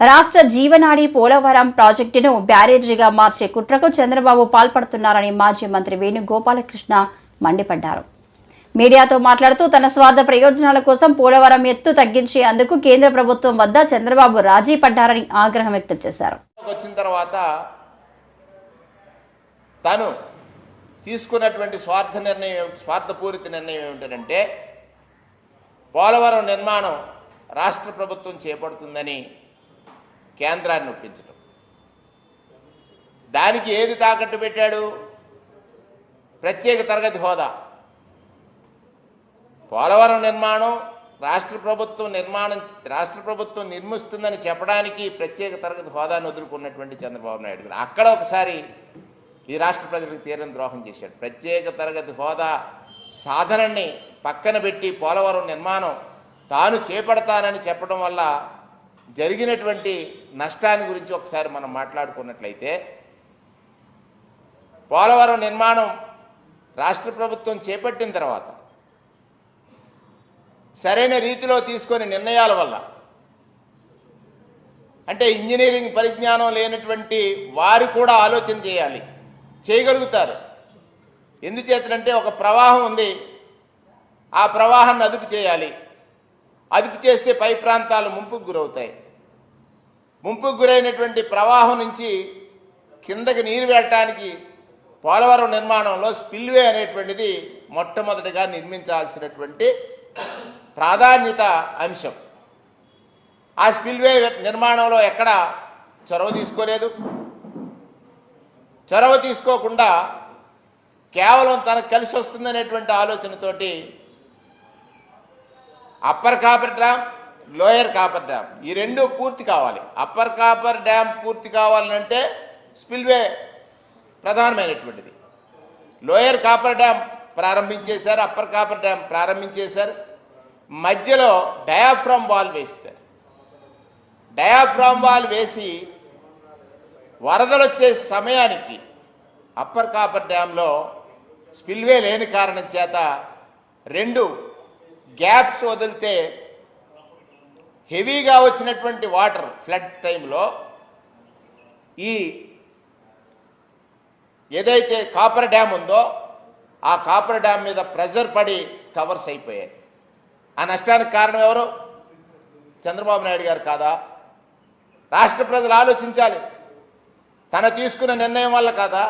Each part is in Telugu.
రాష్ట్ర జీవనాడి పోలవరం ప్రాజెక్టును బ్యారేజీగా మార్చే కుట్రకు చంద్రబాబు పాల్పడుతున్నారని మాజీ మంత్రి వేణుగోపాలకృష్ణ మండిపడ్డారు. మీడియాతో మాట్లాడుతూ తన స్వార్థ ప్రయోజనాల కోసం పోలవరం ఎత్తు తగ్గించే అందుకు కేంద్ర ప్రభుత్వం వద్ద చంద్రబాబు రాజీ పడ్డారని ఆగ్రహం వ్యక్తం చేశారు. వచ్చిన తర్వాత తను తీసుకున్నటువంటి స్వార్థ నిర్ణయం స్వార్థపూరిత నిర్ణయం ఏమిటంటే పోలవరం నిర్మాణం రాష్ట్ర ప్రభుత్వం చేపడుతుందని కేంద్రాన్ని ఒప్పించడం దానికి ఏది తాకట్టు పెట్టాడు? ప్రత్యేక తరగతి హోదా. పోలవరం నిర్మాణం రాష్ట్ర ప్రభుత్వం నిర్మాణం రాష్ట్ర ప్రభుత్వం నిర్మిస్తుందని చెప్పడానికి ప్రత్యేక తరగతి హోదాను వదులుకున్నటువంటి చంద్రబాబు నాయుడు గారు. అక్కడ ఒకసారి ఈ రాష్ట్ర ప్రజలకు తీరని ద్రోహం చేశాడు. ప్రత్యేక తరగతి హోదా సాధనని పక్కన పెట్టి పోలవరం నిర్మాణం తాను చేపడతానని చెప్పడం వల్ల జరిగినటువంటి నష్టాన్ని గురించి ఒకసారి మనం మాట్లాడుకున్నట్లయితే పోలవరం నిర్మాణం రాష్ట్ర ప్రభుత్వం చేపట్టిన తర్వాత సరైన రీతిలో తీసుకొని నిర్ణయాల వల్ల అంటే ఇంజనీరింగ్ పరిజ్ఞానం లేనటువంటి వారు కూడా ఆలోచన చేయాలి చేయగలుగుతారు. ఎందుచేతనంటే ఒక ప్రవాహం ఉంది ఆ ప్రవాహాన్ని అదుపు చేయాలి. అదుపు చేస్తే పై ప్రాంతాలు ముంపుకు గురవుతాయి. ముంపుకు గురైనటువంటి ప్రవాహం నుంచి కిందకి నీరు వెళ్ళటానికి పోలవరం నిర్మాణంలో స్పిల్వే అనేటువంటిది మొట్టమొదటిగా నిర్మించాల్సినటువంటి ప్రాధాన్యత అంశం. ఆ స్పిల్వే నిర్మాణంలో ఎక్కడ చొరవ తీసుకోలేదు. చొరవ తీసుకోకుండా కేవలం తనకు కలిసి వస్తుందనేటువంటి ఆలోచనతోటి upper coffer dam lower coffer dam. ఈ రెండు పూర్తి కావాలి. అప్పర్ కాపర్ డ్యామ్ పూర్తి కావాలంటే స్పిల్వే ప్రధానమైనటువంటిది. లోయర్ కాపర్ డ్యామ్ ప్రారంభించేశారు అప్పర్ కాపర్ డ్యామ్ ప్రారంభించేశారు. మధ్యలో డయాఫ్రామ్ వాల్ వేసేశారు. డయాఫ్రామ్ వాల్ వేసి వరదలు వచ్చే సమయానికి అప్పర్ కాపర్ డ్యాంలో స్పిల్వే లేని కారణం చేత రెండు గ్యాప్స్ వదిలితే హెవీగా వచ్చినటువంటి వాటర్ ఫ్లడ్ టైంలో ఈ ఏదైతే కాపర్ డ్యామ్ ఉందో ఆ కాపర్ డ్యామ్ మీద ప్రెజర్ పడి కవర్స్ అయిపోయాయి. ఆ నష్టానికి కారణం ఎవరు? చంద్రబాబు నాయుడు గారు కాదా? రాష్ట్ర ప్రజలు ఆలోచించాలి. తన తీసుకున్న నిర్ణయం వల్ల కాదా?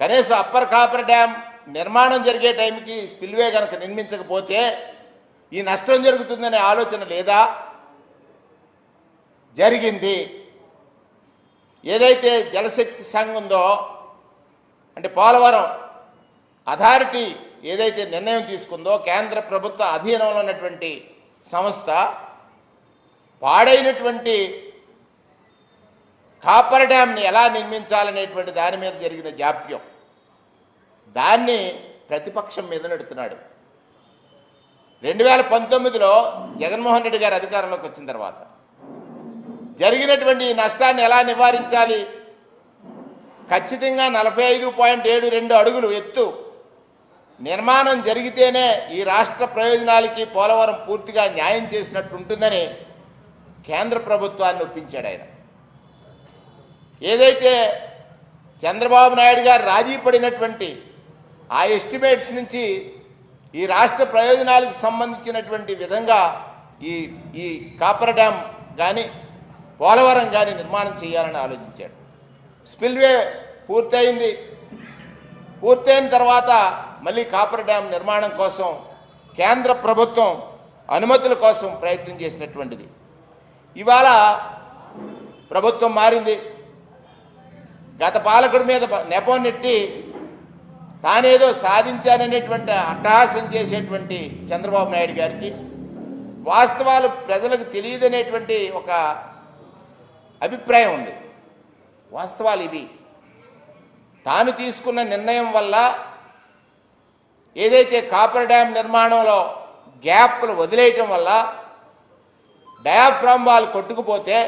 కనీసం అప్పర్ కాపర్ డ్యామ్ నిర్మాణం జరిగే టైంకి స్పిల్వే కనుక నిర్మించకపోతే ఈ నష్టం జరుగుతుందనే ఆలోచన లేదా? జరిగింది. ఏదైతే జలశక్తి సంఘం ఉందో అంటే పోలవరం అథారిటీ ఏదైతే నిర్ణయం తీసుకుందో కేంద్ర ప్రభుత్వ అధీనంలో ఉన్నటువంటి సంస్థ పాడైనటువంటి కాపర్ డ్యామ్ని ఎలా నిర్మించాలనేటువంటి దాని మీద జరిగిన జాప్యం. దాన్ని ప్రతిపక్షం మీద నెడుతున్నాడు. రెండు వేల పంతొమ్మిదిలో జగన్మోహన్ రెడ్డి గారు అధికారంలోకి వచ్చిన తర్వాత జరిగినటువంటి నష్టాన్ని ఎలా నివారించాలి? ఖచ్చితంగా నలభై ఐదు పాయింట్ ఏడు రెండు అడుగులు ఎత్తు. నిర్మాణం జరిగితేనే ఈ రాష్ట్ర ప్రయోజనాలకి పోలవరం పూర్తిగా న్యాయం చేసినట్టు ఉంటుందని కేంద్ర ప్రభుత్వాన్ని ఒప్పించాడు ఆయన. ఏదైతే చంద్రబాబు నాయుడు గారు రాజీ పడినటువంటి ఆ ఎస్టిమేట్స్ నుంచి ఈ రాష్ట్ర ప్రయోజనాలకు సంబంధించినటువంటి విధంగా ఈ ఈ కాపర్ డ్యామ్ కానీ పోలవరం కానీ నిర్మాణం చేయాలని ఆలోచించాడు. స్పిల్వే పూర్తయింది. పూర్తయిన తర్వాత మళ్ళీ కాపర్ డ్యామ్ నిర్మాణం కోసం కేంద్ర ప్రభుత్వం అనుమతుల కోసం ప్రయత్నం చేసినటువంటిది. ఇవాళ ప్రభుత్వం మారింది. గత పాలకుడి మీద నెపం నెట్టి తానేదో సాధించాననేటువంటి అట్టహాసం చేసేటువంటి చంద్రబాబు నాయుడు గారికి వాస్తవాలు ప్రజలకు తెలియదనేటువంటి ఒక అభిప్రాయం ఉంది. వాస్తవాలు ఇవి. తాను తీసుకున్న నిర్ణయం వల్ల ఏదైతే కాపర్ డ్యామ్ నిర్మాణంలో గ్యాప్లు వదిలేయటం వల్ల డయాఫ్రామ్ వాల్ కొట్టుకుపోతే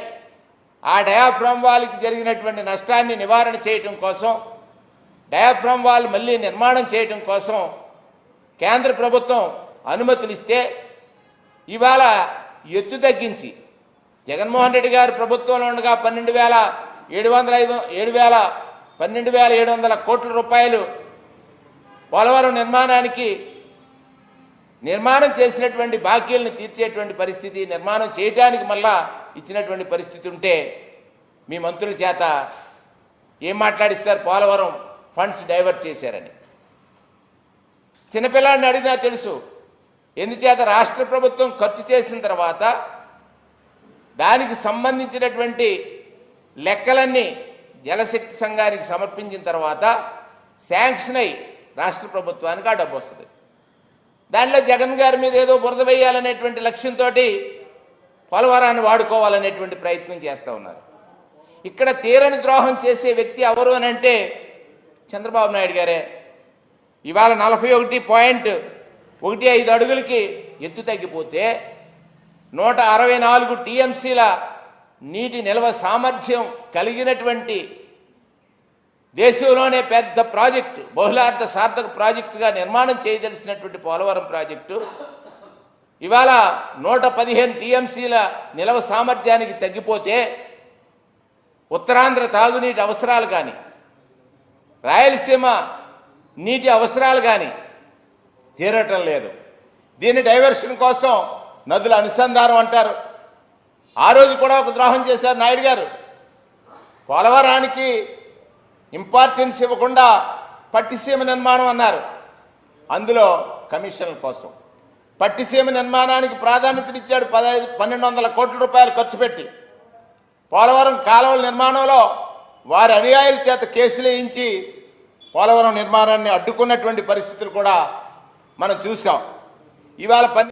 ఆ డయాఫ్రామ్ వాల్కి జరిగినటువంటి నష్టాన్ని నివారణ చేయటం కోసం డయాఫ్రామ్ వాల్ మళ్ళీ నిర్మాణం చేయటం కోసం కేంద్ర ప్రభుత్వం అనుమతులు ఇస్తే ఇవాళ ఎత్తు తగ్గించి జగన్మోహన్ రెడ్డి గారు ప్రభుత్వంలో ఉండగా పన్నెండు వేల ఏడు వందల ఐదు ఏడు వేల పన్నెండు వేల ఏడు వందల కోట్ల రూపాయలు పోలవరం నిర్మాణానికి నిర్మాణం చేసినటువంటి బాకీలను తీర్చేటువంటి పరిస్థితి నిర్మాణం చేయటానికి మళ్ళా ఇచ్చినటువంటి పరిస్థితి ఉంటే మీ మంత్రుల చేత ఏం మాట్లాడిస్తారు పోలవరం? ఫండ్స్ డైవర్ట్ చేశారని. చిన్నపిల్లాడిని అడిగినా తెలుసు. ఎందుచేత రాష్ట్ర ప్రభుత్వం ఖర్చు చేసిన తర్వాత దానికి సంబంధించినటువంటి లెక్కలన్నీ జలశక్తి సంఘానికి సమర్పించిన తర్వాత శాంక్షన్ అయి రాష్ట్ర ప్రభుత్వానికి ఆ డబ్బు వస్తుంది. దానిలో జగన్ గారి మీద ఏదో బురద వేయాలనేటువంటి లక్ష్యంతో పోలవరాన్ని వాడుకోవాలనేటువంటి ప్రయత్నం చేస్తూ ఉన్నారు. ఇక్కడ తీరని ద్రోహం చేసే వ్యక్తి ఎవరు అని అంటే చంద్రబాబు నాయుడు గారే. ఇవాళ నలభై ఒకటి పాయింట్ ఒకటి ఐదు అడుగులకి ఎత్తు తగ్గిపోతే నూట అరవై నాలుగు టీఎంసీల నీటి నిల్వ సామర్థ్యం కలిగినటువంటి దేశంలోనే పెద్ద ప్రాజెక్టు బహుళార్థ సార్థక ప్రాజెక్టుగా నిర్మాణం చేయదలిసినటువంటి పోలవరం ప్రాజెక్టు. ఇవాళ నూట పదిహేను టీఎంసీల నిల్వ సామర్థ్యానికి తగ్గిపోతే ఉత్తరాంధ్ర తాగునీటి అవసరాలు కానీ రాయలసీమ నీటి అవసరాలు కానీ తీరటం లేదు. దీని డైవర్షన్ కోసం నదుల అనుసంధానం అంటారు. ఆ రోజు కూడా ఒక ద్రోహం చేశారు నాయుడు గారు. పోలవరానికి ఇంపార్టెన్స్ ఇవ్వకుండా పట్టిసీమ నిర్మాణం అన్నారు. అందులో కమిషన్ల కోసం. పట్టిసీమ నిర్మాణానికి ప్రాధాన్యతనిచ్చాడు పదహైదు పన్నెండు వందల కోట్ల రూపాయలు ఖర్చు పెట్టి. పోలవరం కాలువల నిర్మాణంలో వారి అనుయాయుల చేత కేసులు వేయించి పోలవరం నిర్మాణాన్ని అడ్డుకున్నటువంటి పరిస్థితులు కూడా మనం చూసాం ఇవాళ పని